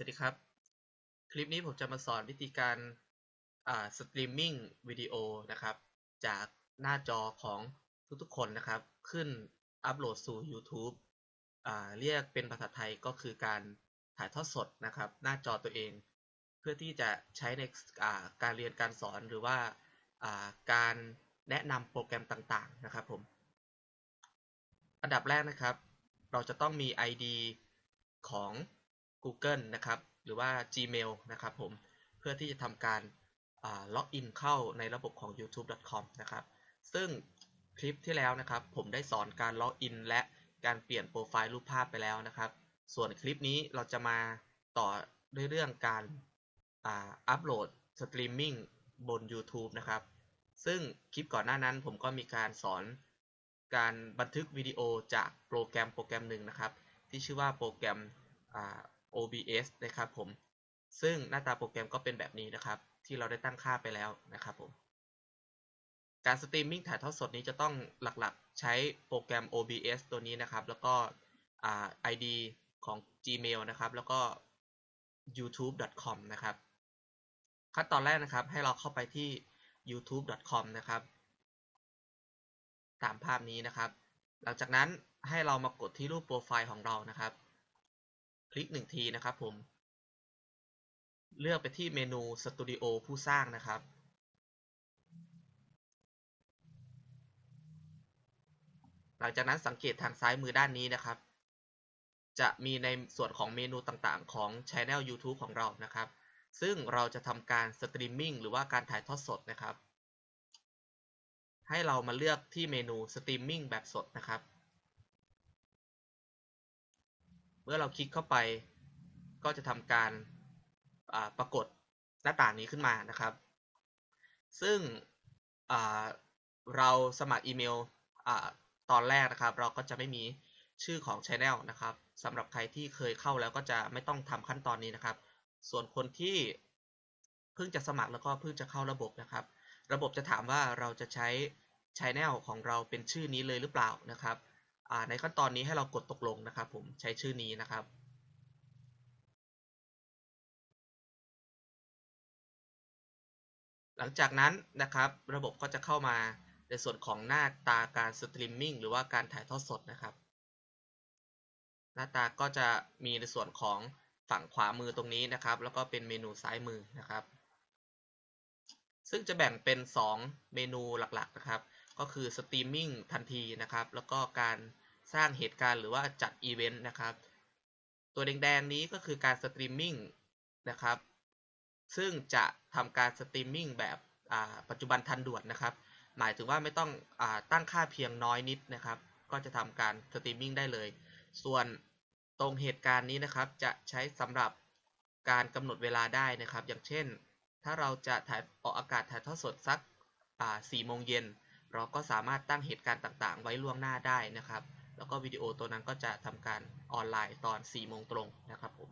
สวัสดีครับ คลิปนี้ผมจะมาสอนวิธีการสตรีมมิ่งวิดีโอนะครับ จากหน้าจอของทุกๆคนนะครับ ขึ้นอัปโหลดสู่ YouTube เรียกเป็นภาษาไทยก็คือการถ่ายทอดสดนะครับ หน้าจอตัวเอง เพื่อที่จะใช้ในการเรียนการสอนหรือว่าอ่าการแนะนำโปรแกรมต่างๆนะครับผม อันดับแรกนะครับ เราจะต้องมี ID ของ Google นะครับ หรือว่า Gmail นะครับผม เพื่อที่จะทำการล็อกอินเข้าในระบบของ youtube.com นะครับ ซึ่งคลิปที่แล้วนะครับ ผมได้สอนการล็อกอินและการเปลี่ยนโปรไฟล์รูปภาพไปแล้วนะครับ ส่วนคลิปนี้เราจะมาต่อด้วยเรื่องการอัปโหลดสตรีมมิ่งบน YouTube นะครับ ซึ่งคลิปก่อนหน้านั้นผมก็มีการสอนการบันทึกวิดีโอจากโปรแกรมโปรแกรมหนึ่งนะครับ ที่ชื่อว่าโปรแกรม OBS นะครับผม ซึ่งหน้าตาโปรแกรมก็เป็นแบบนี้นะครับ ที่เราได้ตั้งค่าไปแล้วนะครับผม การสตรีมมิ่งถ่ายทอดสดนี้จะต้องหลักๆ ใช้โปรแกรม OBS ตัวนี้นะครับ แล้วก็ ID ของ Gmail นะครับ แล้วก็ youtube.com นะครับ ขั้นตอนแรกนะครับ ให้เราเข้าไปที่ youtube.com นะครับ ตามภาพนี้นะครับ หลังจากนั้นให้เรามากดที่รูปโปรไฟล์ของเรานะครับ คลิกหนึ่งทีนะครับผม เลือกไปที่เมนูสตูดิโอผู้สร้างนะครับ หลังจากนั้นสังเกตทางซ้ายมือด้านนี้นะครับ จะมีในส่วนของเมนูต่างๆ ของ Channel YouTube ของเรานะครับ ซึ่งเราจะทำการสตรีมมิ่งหรือว่าการถ่ายทอดสดนะครับ ให้เรามาเลือกที่เมนูสตรีมมิ่งแบบสดนะครับ มื่อเราคลิกเข้าไป ก็จะทำการปรากฏหน้าต่างนี้ขึ้นมานะครับ ซึ่งเราสมัครอีเมลตอนแรกนะครับ เราก็จะไม่มีชื่อของ Channel นะครับสำหรับใครที่เคยเข้าแล้วก็จะไม่ต้องทำขั้นตอนนี้นะครับ ส่วนคนที่เพิ่งจะสมัครแล้วก็เพิ่งจะเข้าระบบนะครับ ระบบจะถามว่าเราจะใช้ Channel ของเราเป็นชื่อนี้เลยหรือเปล่านะครับ ในขั้นตอนนี้ให้เรากดตกลงนะครับ ผมใช้ชื่อนี้นะครับหลังจากนั้นนะครับระบบก็จะเข้ามาในส่วนของหน้าตาการสตรีมมิ่งหรือว่าการถ่ายทอดสดนะครับ หน้าตาก็จะมีในส่วนของฝั่งขวามือตรงนี้นะครับ แล้วก็เป็นเมนูซ้ายมือนะครับ ซึ่งจะแบ่งเป็น 2 เมนูหลักๆนะครับ ก็คือสตรีมมิ่งทันทีนะครับ แล้วก็การสร้างเหตุการณ์หรือว่าจัดอีเวนต์นะครับ ตัวแดงๆนี้ก็คือการสตรีมมิ่งนะครับ ซึ่งจะทำการสตรีมมิ่งแบบปัจจุบันทันด่วนนะครับ หมายถึงว่าไม่ต้องอตั้งค่าเพียงน้อยนิดนะครับ ก็จะทำการสตรีมมิ่งได้เลย ส่วนตรงเหตุการณ์นี้นะครับ จะใช้สำหรับการกำหนดเวลาได้นะครับ อย่างเช่น ถ้าเราจะถ่ายออกอากาศถ่ายทอดสดสักสี่โมงเย็น เราก็สามารถตั้งเหตุการณ์ต่างๆ ไว้ล่วงหน้าได้นะครับ แล้วก็วิดีโอตัวนั้นก็จะทำการออนไลน์ตอน 4 โมงตรงนะครับผม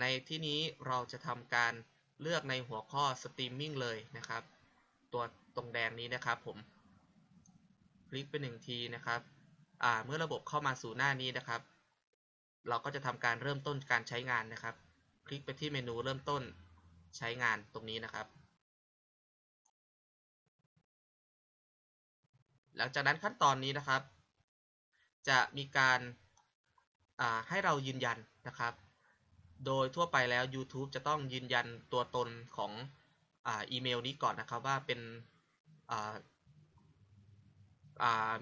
ในที่นี้เราจะทำการเลือกในหัวข้อสตรีมมิ่งเลยนะครับ ตัวตรงแดงนี้นะครับผม คลิกไปหนึ่งทีนะครับเมื่อระบบเข้ามาสู่หน้านี้นะครับ เราก็จะทำการเริ่มต้นการใช้งานนะครับ คลิกไปที่เมนูเริ่มต้นใช้งานตรงนี้นะครับ หลังจากนั้นขั้นตอนนี้นะครับ จะมีการให้เรายืนยันนะครับ โดยทั่วไปแล้ว YouTube จะต้องยืนยันตัวตนของอีเมลนี้ก่อนนะครับว่าเป็น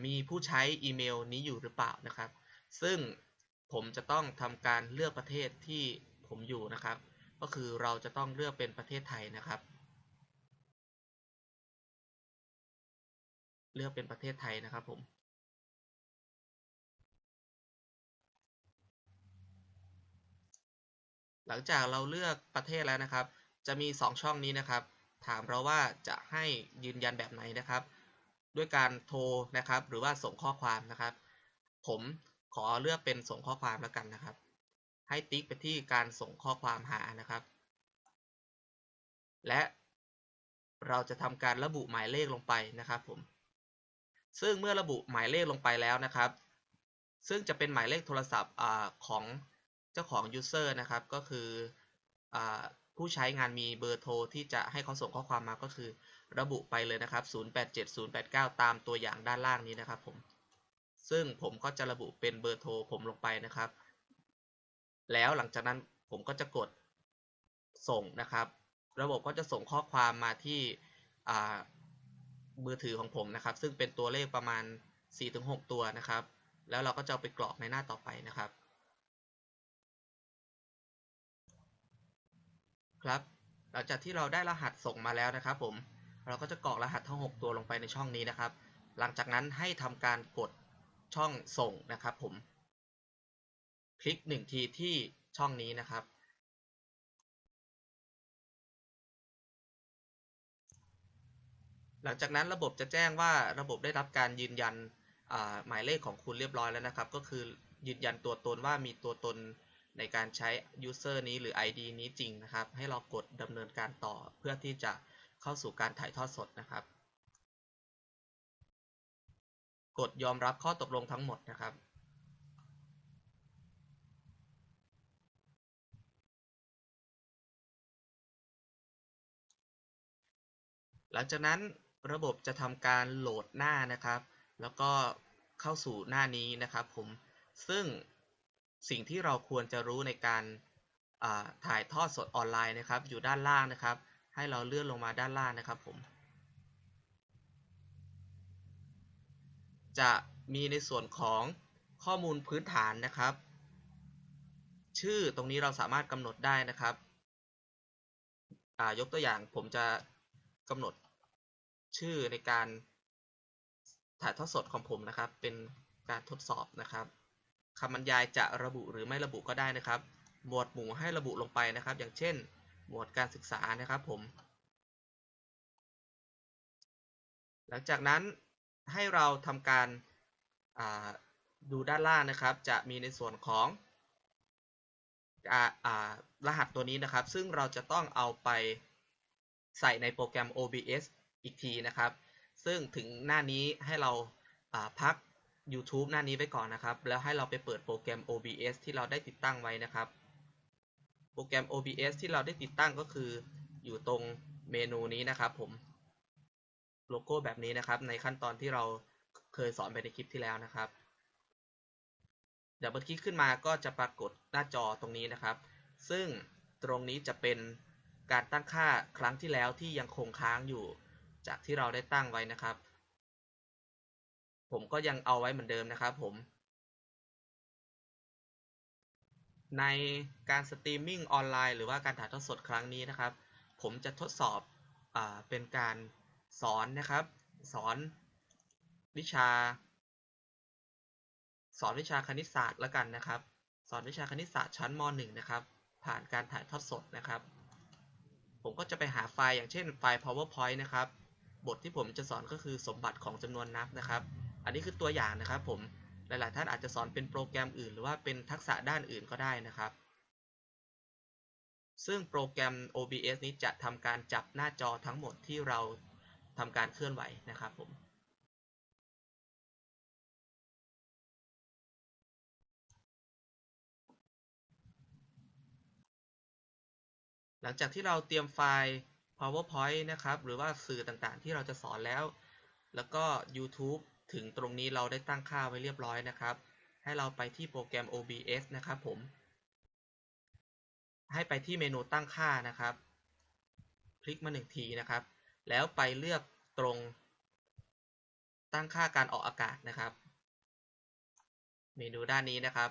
มีผู้ใช้อีเมลนี้อยู่หรือเปล่านะครับ ซึ่งผมจะต้องทำการเลือกประเทศที่ผมอยู่นะครับ ก็คือเราจะต้องเลือกเป็นประเทศไทยนะครับ เลือกเป็นประเทศไทยนะครับผม หลังจากเราเลือกประเทศแล้วนะครับ จะมี 2 ช่องนี้นะครับ ถามเราว่าจะให้ยืนยันแบบไหนนะครับ ด้วยการโทรนะครับ หรือว่าส่งข้อความนะครับ ผมขอเลือกเป็นส่งข้อความแล้วกันนะครับ ให้ติ๊กไปที่การส่งข้อความหานะครับ และเราจะทำการระบุหมายเลขลงไปนะครับผม ซึ่งเมื่อระบุหมายเลขลงไปแล้วนะครับ ซึ่งจะเป็นหมายเลขโทรศัพท์ของเจ้าของ user นะครับ ก็คืออผู้ใช้งานมีเบอร์โทรที่จะให้เขาส่งข้อความมาก็คือ ระบุไปเลยนะครับ 087089 ตามตัวอย่างด้านล่างนี้นะครับผม ซึ่งผมก็จะระบุเป็นเบอร์โทรผมลงไปนะครับ แล้วหลังจากนั้นผมก็จะกดส่งนะครับ ระบบก็จะส่งข้อความมาที่ มือถือของผมนะครับ ซึ่งเป็นตัวเลขประมาณ 4-6 ตัวนะครับ แล้วเราก็จะเอาไปกรอกในหน้าต่อไปนะครับ ครับหลังจากที่เราได้รหัสส่งมาแล้วนะครับ ผมเราก็จะกรอกรหัสทั้ง 6 ตัวลงไปในช่องนี้นะครับ หลังจากนั้นให้ทำการกดช่องส่งนะครับ ผม คลิกหนึ่งทีที่ช่องนี้นะครับ หลังจากนั้นระบบจะแจ้งว่าระบบได้รับการยืนยันหมายเลขของคุณเรียบร้อยแล้วนะครับ ก็คือยืนยันตัวตนว่ามีตัวตนในการใช้ user นี้หรือ ID นี้จริงนะครับ ให้เรากดดำเนินการต่อเพื่อที่จะเข้าสู่การถ่ายทอดสดนะครับ กดยอมรับข้อตกลงทั้งหมดนะครับ หลังจากนั้น ระบบจะทำการโหลดหน้านะครับ แล้วก็เข้าสู่หน้านี้นะครับผม ซึ่งสิ่งที่เราควรจะรู้ในการถ่ายทอดสดออนไลน์นะครับ อยู่ด้านล่างนะครับ ให้เราเลื่อนลงมาด้านล่างนะครับผม จะมีในส่วนของข้อมูลพื้นฐานนะครับ ชื่อตรงนี้เราสามารถกำหนดได้นะครับยกตัวอย่างผมจะกำหนด ชื่อในการถ่ายทอดสดของผมนะครับ เป็นการทดสอบนะครับคำบรรยายจะระบุหรือไม่ระบุก็ได้นะครับ หมวดหมู่ให้ระบุลงไปนะครับ อย่างเช่น หมวดการศึกษานะครับผม หลังจากนั้นให้เราทำการดูด้านล่างนะครับ จะมีในส่วนของรหัสตัวนี้นะครับ ซึ่งเราจะต้องเอาไปใส่ในโปรแกรม OBS อีกทีนะครับ ซึ่งถึงหน้านี้ให้เราพัก YouTube หน้านี้ไว้ก่อนนะครับ แล้วให้เราไปเปิดโปรแกรม OBS ที่เราได้ติดตั้งไว้นะครับ โปรแกรม OBS ที่เราได้ติดตั้งก็คือ อยู่ตรงเมนูนี้นะครับผมโลโก้แบบนี้นะครับ ในขั้นตอนที่เราเคยสอนไปในคลิปที่แล้วนะครับเดับเบิลคลิกขึ้นมาก็จะปรากฏหน้าจอตรงนี้นะครับ ซึ่งตรงนี้จะเป็นการตั้งค่าครั้งที่แล้วที่ยังคงค้างอยู่ จากที่เราได้ตั้งไว้นะครับ ผมก็ยังเอาไว้เหมือนเดิมนะครับผม ในการสตรีมมิ่งออนไลน์หรือว่าการถ่ายทอดสดครั้งนี้นะครับ ผมจะทดสอบอเป็นการสอนนะครับ สอนวิชา สอนวิชาคณิตศาสตร์แล้วกันนะครับ สอนวิชาคณิตศาสตร์ชั้นม .1 นะครับ ผ่านการถ่ายทอดสดนะครับ ผมก็จะไปหาไฟล์อย่างเช่นไฟล์ powerpoint นะครับ บทที่ผมจะสอนก็คือสมบัติของจำนวนนับนะครับ อันนี้คือตัวอย่างนะครับผม หลาย ๆ ท่านอาจจะสอนเป็นโปรแกรมอื่น หรือว่าเป็นทักษะด้านอื่นก็ได้นะครับ ซึ่งโปรแกรม OBS นี้จะทำการจับหน้าจอทั้งหมดที่เราทำการเคลื่อนไหวนะครับผมหลังจากที่เราเตรียมไฟล์ PowerPoint นะครับ หรือว่าสื่อต่างๆ ที่เราจะสอนแล้ว แล้วก็ YouTube ถึงตรงนี้เราได้ตั้งค่าไว้เรียบร้อยนะครับ ให้เราไปที่โปรแกรม OBS นะครับผม ให้ไปที่เมนูตั้งค่านะครับ คลิกมาหนึ่งทีนะครับ แล้วไปเลือกตรงตั้งค่าการออกอากาศนะครับ เมนูด้านนี้นะครับ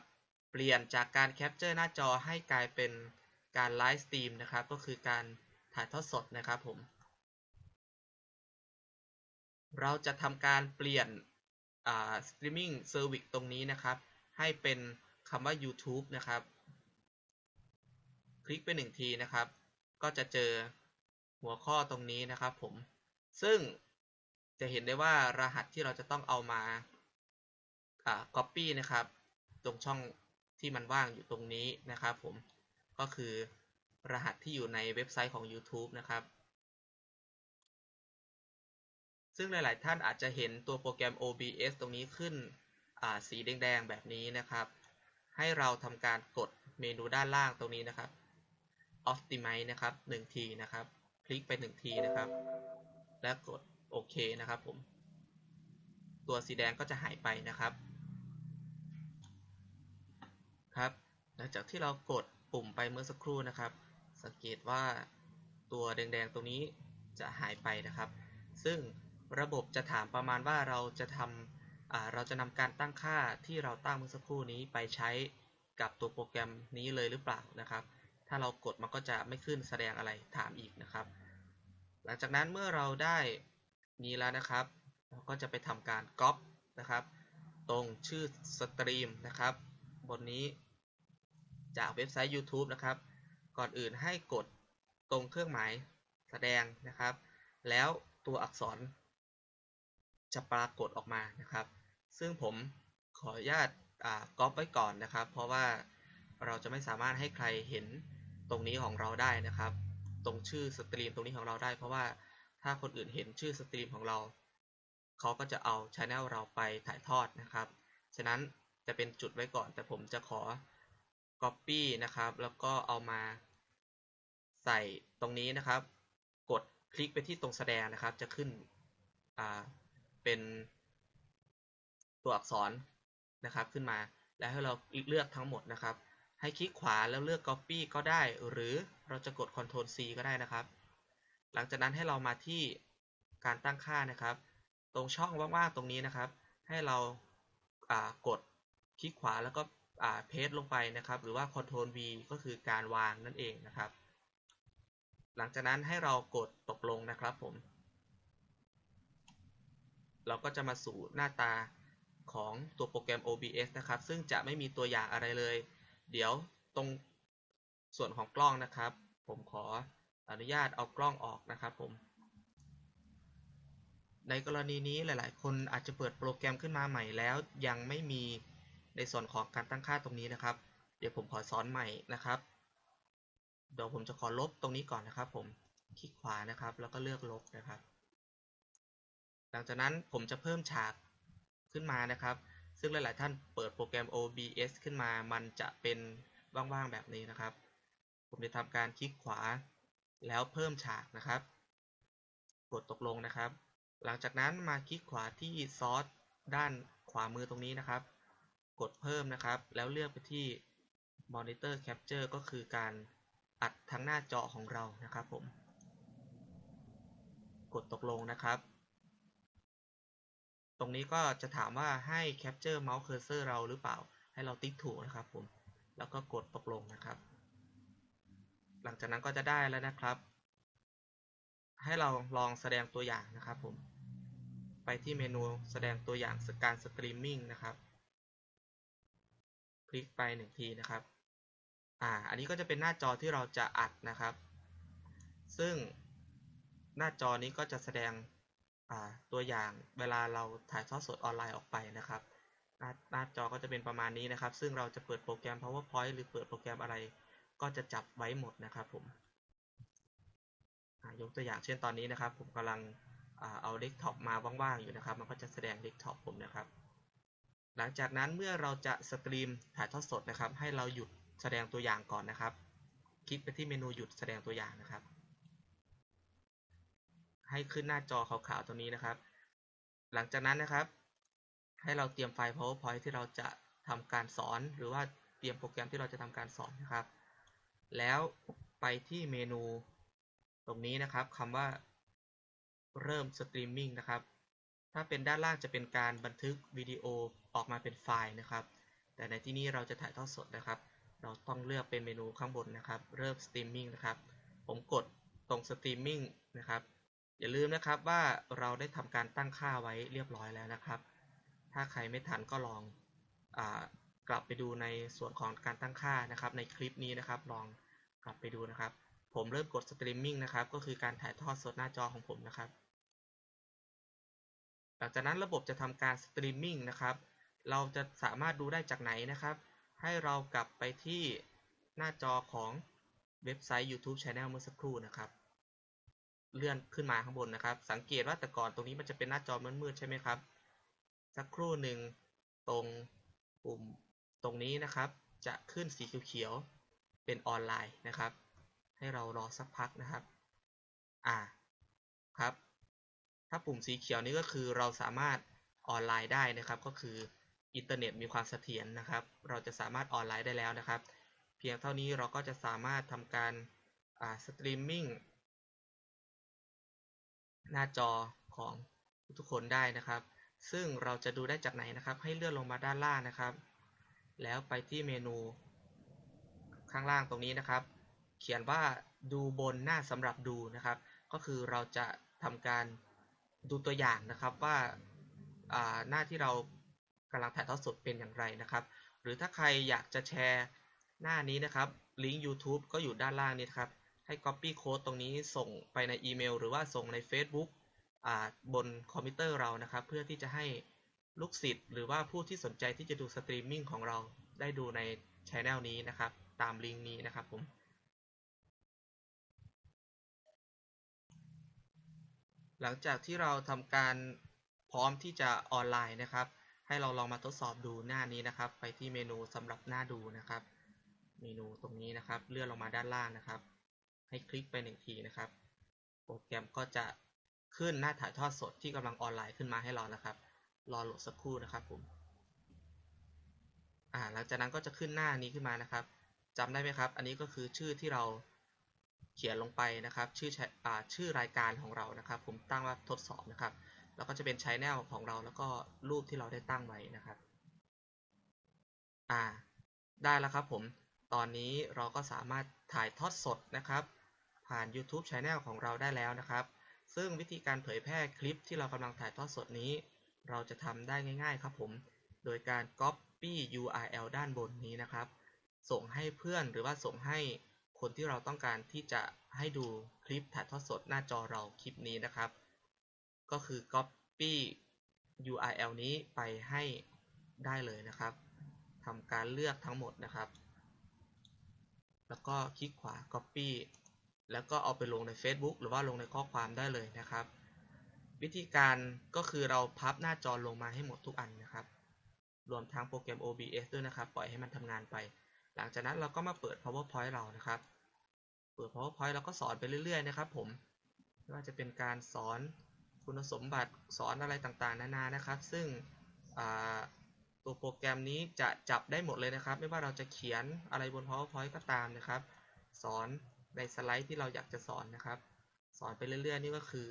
เปลี่ยนจากการแคปเจอร์หน้าจอให้กลายเป็นการไลฟ์สตรีมนะครับ ก็คือการ ถ่ายทอดสดนะครับผม เราจะทำการเปลี่ยนสตรีมมิ่งเซอร์วิสตรงนี้นะครับ ให้เป็นคำว่า YouTube นะครับ คลิกไปหนึ่งทีนะครับ ก็จะเจอหัวข้อตรงนี้นะครับผม ซึ่งจะเห็นได้ว่ารหัสที่เราจะต้องเอามาอ่า copy นะครับ ตรงช่องที่มันว่างอยู่ตรงนี้นะครับผม ก็คือ รหัสที่อยู่ในเว็บไซต์ของ YouTube นะครับ ซึ่งหลาย ๆ ท่านอาจจะเห็นตัวโปรแกรม OBS ตรงนี้ขึ้นสีแดง ๆ แบบนี้นะครับ ให้เราทำการกดเมนูด้านล่างตรงนี้นะครับ optimize นะครับหนึ่งทีนะครับ คลิกไปหนึ่งทีนะครับ แล้วกดโอเคนะครับผม ตัวสีแดงก็จะหายไปนะครับ ครับ หลังจากที่เรากดปุ่มไปเมื่อสักครู่นะครับ สังเกตว่าตัวแดงๆตรงนี้จะหายไปนะครับ ซึ่งระบบจะถามประมาณว่าเราจะทำเราจะนำการตั้งค่าที่เราตั้งเมื่อสักครู่นี้ไปใช้กับตัวโปรแกรมนี้เลยหรือเปล่านะครับ ถ้าเรากดมันก็จะไม่ขึ้นแสดงอะไรถามอีกนะครับ หลังจากนั้นเมื่อเราได้นี้แล้วนะครับ เราก็จะไปทำการก๊อปนะครับ ตรงชื่อสตรีมนะครับ บนนี้จากเว็บไซต์ YouTube นะครับ ก่อนอื่นให้กดตรงเครื่องหมายแสดงนะครับ แล้วตัวอักษร จะปรากฏออกมานะครับ ซึ่งผมขออนุญาตก๊อปไว้ก่อนนะครับ เพราะว่าเราจะไม่สามารถให้ใครเห็นตรงนี้ของเราได้นะครับ ตรงชื่อสตรีมตรงนี้ของเราได้ เพราะว่าถ้าคนอื่นเห็นชื่อสตรีมของเรา เขาก็จะเอาช anel เราไปถ่ายทอดนะครับ ฉะนั้นจะเป็นจุดไว้ก่อน แต่ผมจะขอ Copy นะครับ แล้วก็เอามา ใส่ตรงนี้นะครับ กดคลิกไปที่ตรงแสดงนะครับ จะขึ้นอ่าเป็นตัวอักษรนะครับขึ้นมา แล้วให้เราเลือกทั้งหมดนะครับ ให้คลิกขวาแล้วเลือก Copy ก็ได้ หรือเราจะกด Ctrl C ก็ได้นะครับ หลังจากนั้นให้เรามาที่การตั้งค่านะครับ ตรงช่องว่างๆตรงนี้นะครับ ให้เรากดคลิกขวาแล้วก็เพจลงไปนะครับ หรือว่า Ctrl V ก็คือการวางนั่นเองนะครับ หลังจากนั้นให้เรากดตกลงนะครับผม เราก็จะมาสู่หน้าตาของตัวโปรแกรม OBS นะครับ ซึ่งจะไม่มีตัวอย่างอะไรเลย เดี๋ยวตรงส่วนของกล้องนะครับ ผมขออนุญาตเอากล้องออกนะครับผม ในกรณีนี้หลาย ๆ คนอาจจะเปิดโปรแกรมขึ้นมาใหม่แล้ว ยังไม่มีในส่วนของการตั้งค่าตรงนี้นะครับ เดี๋ยวผมขอสอนใหม่นะครับ เดี๋ยวผมจะขอลบตรงนี้ก่อนนะครับ ผมคลิกขวานะครับ แล้วก็เลือกลบนะครับ หลังจากนั้นผมจะเพิ่มฉากขึ้นมานะครับ ซึ่งหลาย ๆ ท่านเปิดโปรแกรม OBS ขึ้นมา มันจะเป็นว่าง ๆ แบบนี้นะครับ ผมจะทำการคลิกขวา แล้วเพิ่มฉากนะครับ กดตกลงนะครับ หลังจากนั้นมาคลิกขวาที่ซอสด้านขวามือตรงนี้นะครับ กดเพิ่มนะครับ แล้วเลือกไปที่ Monitor Capture ก็คือการ อัดทั้งหน้าจอของเรานะครับผม กดตกลงนะครับ ตรงนี้ก็จะถามว่าให้ Capture Mouse Cursor เราหรือเปล่า ให้เราติ๊กถูกนะครับผม แล้วก็กดตกลงนะครับ หลังจากนั้นก็จะได้แล้วนะครับ ให้เราลองแสดงตัวอย่างนะครับผม ไปที่เมนูแสดงตัวอย่างการสตรีมมิ่งนะครับ คลิกไปหนึ่งทีนะครับ อ่า อันนี้ก็จะเป็นหน้าจอที่เราจะอัดนะครับ ซึ่งหน้าจอนี้ก็จะแสดงตัวอย่างเวลาเราถ่ายทอดสดออนไลน์ออกไปนะครับ หน้าหน้าจอก็จะเป็นประมาณนี้นะครับ ซึ่งเราจะเปิดโปรแกรม PowerPoint หรือเปิดโปรแกรมอะไร ก็จะจับไว้หมดนะครับผมยกตัวอย่างเช่นตอนนี้นะครับ ผมกำลังเอาเดสก์ท็อปมาว่างๆอยู่นะครับ มันก็จะแสดงเดสก์ท็อปผมนะครับ หลังจากนั้นเมื่อเราจะสตรีมถ่ายทอดสดนะครับ ให้เราหยุด แสดงตัวอย่างก่อนนะครับ คลิกไปที่เมนูหยุดแสดงตัวอย่างนะครับ ให้ขึ้นหน้าจอขาวๆตรงนี้นะครับ หลังจากนั้นนะครับ ให้เราเตรียมไฟล์ PowerPoint ที่เราจะทำการสอน หรือว่าเตรียมโปรแกรมที่เราจะทำการสอนนะครับ แล้วไปที่เมนูตรงนี้นะครับคำว่าเริ่มสตรีมมิ่งนะครับ ถ้าเป็นด้านล่างจะเป็นการบันทึกวิดีโอออกมาเป็นไฟล์นะครับ แต่ในที่นี้เราจะถ่ายทอดสดนะครับ เราต้องเลือกเป็นเมนูข้างบนนะครับ เริ่มสตรีมมิ่งนะครับ ผมกดตรงสตรีมมิ่งนะครับ อย่าลืมนะครับว่าเราได้ทำการตั้งค่าไว้เรียบร้อยแล้วนะครับ ถ้าใครไม่ทันก็ลองอกลับไปดูในส่วนของการตั้งค่านะครับ ในคลิปนี้นะครับ ลองกลับไปดูนะครับ ผมเริ่มกดสตรีมมิ่งนะครับ ก็คือการถ่ายทอดสดหน้าจอของผมนะครับหลังจากนั้นระบบจะทำการสตรีมมิ่งนะครับ เราจะสามารถดูได้จากไหนนะครับ ให้เรากลับไปที่หน้าจอของเว็บไซต์ YouTube Channel เมื่อสักครู่นะครับ เลื่อนขึ้นมาข้างบนนะครับ สังเกตว่าแต่ก่อนตรงนี้มันจะเป็นหน้าจอมืดๆใช่ไหมครับ สักครู่หนึ่งตรงปุ่มตรงนี้นะครับ จะขึ้นสีเขียวๆเป็นออนไลน์นะครับ ให้เรารอสักพักนะครับ อ่าครับ ถ้าปุ่มสีเขียวนี้ก็คือเราสามารถออนไลน์ได้นะครับก็คือ อินเทอร์เน็ตมีความเสถียรนะครับ เราจะสามารถออนไลน์ได้แล้วนะครับ เพียงเท่านี้เราก็จะสามารถทำการสตรีมมิ่งหน้าจอของทุกคนได้นะครับ ซึ่งเราจะดูได้จากไหนนะครับ ให้เลื่อนลงมาด้านล่างนะครับ แล้วไปที่เมนูข้างล่างตรงนี้นะครับ เขียนว่าดูบนหน้าสำหรับดูนะครับ ก็คือเราจะทำการดูตัวอย่างนะครับว่าหน้าที่เรา กำลังถ่ายทอดสดเป็นอย่างไรนะครับ หรือถ้าใครอยากจะแชร์หน้านี้นะครับลิงก์ YouTube ก็อยู่ด้านล่างนี้ครับ ให้ Copy Code ตรงนี้ส่งไปในอีเมล หรือว่าส่งใน Facebook บนคอมพิวเตอร์เรานะครับ เพื่อที่จะให้ลูกศิษย์หรือว่าผู้ที่สนใจที่จะดูสตรีมมิ่งของเราได้ดูในช anel นี้นะครับ ตามลิงก์นี้นะครับผมหลังจากที่เราทำการพร้อมที่จะออนไลน์นะครับ ให้เราลองมาทดสอบดูหน้านี้นะครับ ไปที่เมนูสำหรับหน้าดูนะครับ เมนูตรงนี้นะครับ เลื่อนลงมาด้านล่างนะครับ ให้คลิกไปหนึ่งทีนะครับ โปรแกรมก็จะขึ้นหน้าถ่ายทอดสดที่กำลังออนไลน์ขึ้นมาให้เรานะครับ รอโหลดสักครู่นะครับผมอ่าหลังจากนั้นก็จะขึ้นหน้านี้ขึ้นมานะครับจำได้ไหมครับ อันนี้ก็คือชื่อที่เราเขียนลงไปนะครับ ชื่อชื่อรายการของเรานะครับ ผมตั้งว่าทดสอบนะครับ แล้วก็จะเป็นชแนลของเราแล้วก็รูปที่เราได้ตั้งไว้นะครับ อ่า ได้แล้วครับผม ตอนนี้เราก็สามารถถ่ายทอดสดนะครับ ผ่าน YouTube Channel ของเราได้แล้วนะครับ ซึ่งวิธีการเผยแพร่คลิปที่เรากำลังถ่ายทอดสดนี้ เราจะทำได้ง่าย ๆ ครับผม โดยการ Copy URL ด้านบนนี้นะครับ ส่งให้เพื่อนหรือว่าส่งให้คนที่เราต้องการที่จะให้ดูคลิปถ่ายทอดสดหน้าจอเราคลิปนี้นะครับ ก็คือ Copy URL นี้ไปให้ได้เลยนะครับทำการเลือกทั้งหมดนะครับ แล้วก็คลิกขวา Copy แล้วก็เอาไปลงใน Facebook หรือว่าลงในข้อความได้เลยนะครับ วิธีการก็คือเราพับหน้าจอลงมาให้หมดทุกอันนะครับ รวมทั้งโปรแกรม OBS ด้วยนะครับ ปล่อยให้มันทำงานไป หลังจากนั้นเราก็มาเปิด PowerPoint เรานะครับ เปิด PowerPoint เราก็สอนไปเรื่อยๆนะครับ ผมไม่ว่าจะเป็นการสอน คุณสมบัติสอนอะไรต่างๆ นานานะครับ ซึ่งตัวโปรแกรมนี้จะจับได้หมดเลยนะครับ ไม่ว่าเราจะเขียนอะไรบน PowerPoint ก็ตามนะครับ สอนในสไลด์ที่เราอยากจะสอนนะครับ สอนไปเรื่อยๆ นี่ก็คือ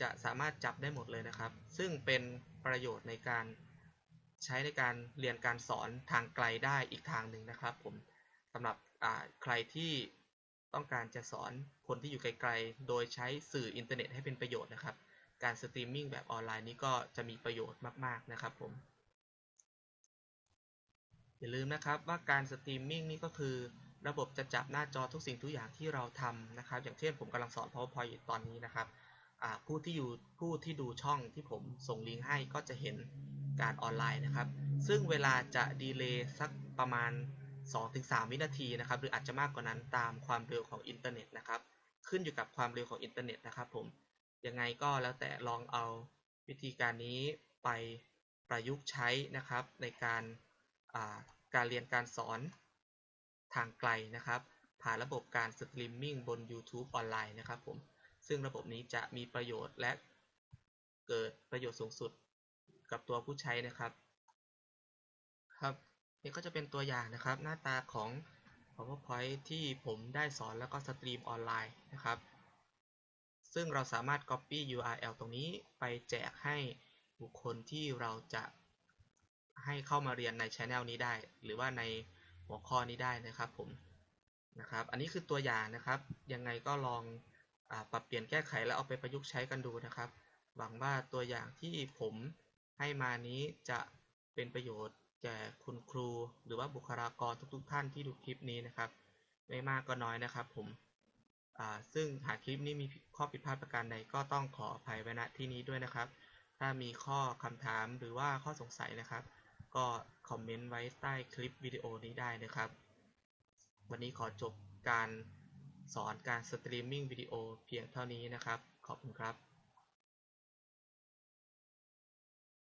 จะสามารถจับได้หมดเลยนะครับ ซึ่งเป็นประโยชน์ในการใช้ในการเรียนการสอนทางไกลได้อีกทางหนึ่งนะครับ ผมสำหรับใครที่ต้องการจะสอนคนที่อยู่ไกลๆ โดยใช้สื่ออินเทอร์เน็ตให้เป็นประโยชน์นะครับ การสตรีมมิ่งแบบออนไลน์นี้ก็จะมีประโยชน์มาก ๆ นะครับผม อย่าลืมนะครับว่าการสตรีมมิ่งนี่ก็คือระบบจะจับหน้าจอทุกสิ่งทุกอย่างที่เราทำนะครับ อย่างเช่นผมกำลังสอน PowerPoint อยู่ตอนนี้นะครับผู้ที่อยู่ผู้ที่ดูช่องที่ผมส่งลิงก์ให้ก็จะเห็นการออนไลน์นะครับ ซึ่งเวลาจะดีเลย์สักประมาณ 2-3 วินาทีนะครับ หรืออาจจะมากกว่านั้นตามความเร็วของอินเทอร์เน็ตนะครับ ขึ้นอยู่กับความเร็วของอินเทอร์เน็ตนะครับผม ยังไงก็แล้วแต่ลองเอาวิธีการนี้ไปประยุกต์ใช้นะครับ ในการการเรียนการสอนทางไกลนะครับ ผ่านระบบการสตรีมมิ่งบน YouTube ออนไลน์นะครับผมซึ่งระบบนี้จะมีประโยชน์และเกิดประโยชน์สูงสุดกับตัวผู้ใช้นะครับครับนี่ก็จะเป็นตัวอย่างนะครับ หน้าตาของ PowerPoint ที่ผมได้สอนแล้วก็สตรีมออนไลน์นะครับ ซึ่งเราสามารถ Copy URL ตรงนี้ไปแจกให้บุคคลที่เราจะให้เข้ามาเรียนในช anel นี้ได้ หรือว่าในหัวข้อนี้ได้นะครับผมนะครับ อันนี้คือตัวอย่างนะครับ ยังไงก็ลองอปรับเปลี่ยนแก้ไขแล้วเอาไปประยุกต์ใช้กันดูนะครับ หวังว่าตัวอย่างที่ผมให้มานี้จะเป็นประโยชน์แก่คุณครู หรือว่าบุคลากรทุกๆ ท่านที่ดูคลิปนี้นะครับ ไม่มากก็น้อยนะครับผม ซึ่งหากคลิปนี้มีข้อผิดพลาดประการใดก็ต้องขออภัยไว้ณที่นี้ด้วยนะครับ ถ้ามีข้อคำถามหรือว่าข้อสงสัยนะครับ ก็คอมเมนต์ไว้ใต้คลิปวิดีโอนี้ได้นะครับ วันนี้ขอจบการสอนการสตรีมมิ่งวิดีโอเพียงเท่านี้นะครับ ขอบคุณครับ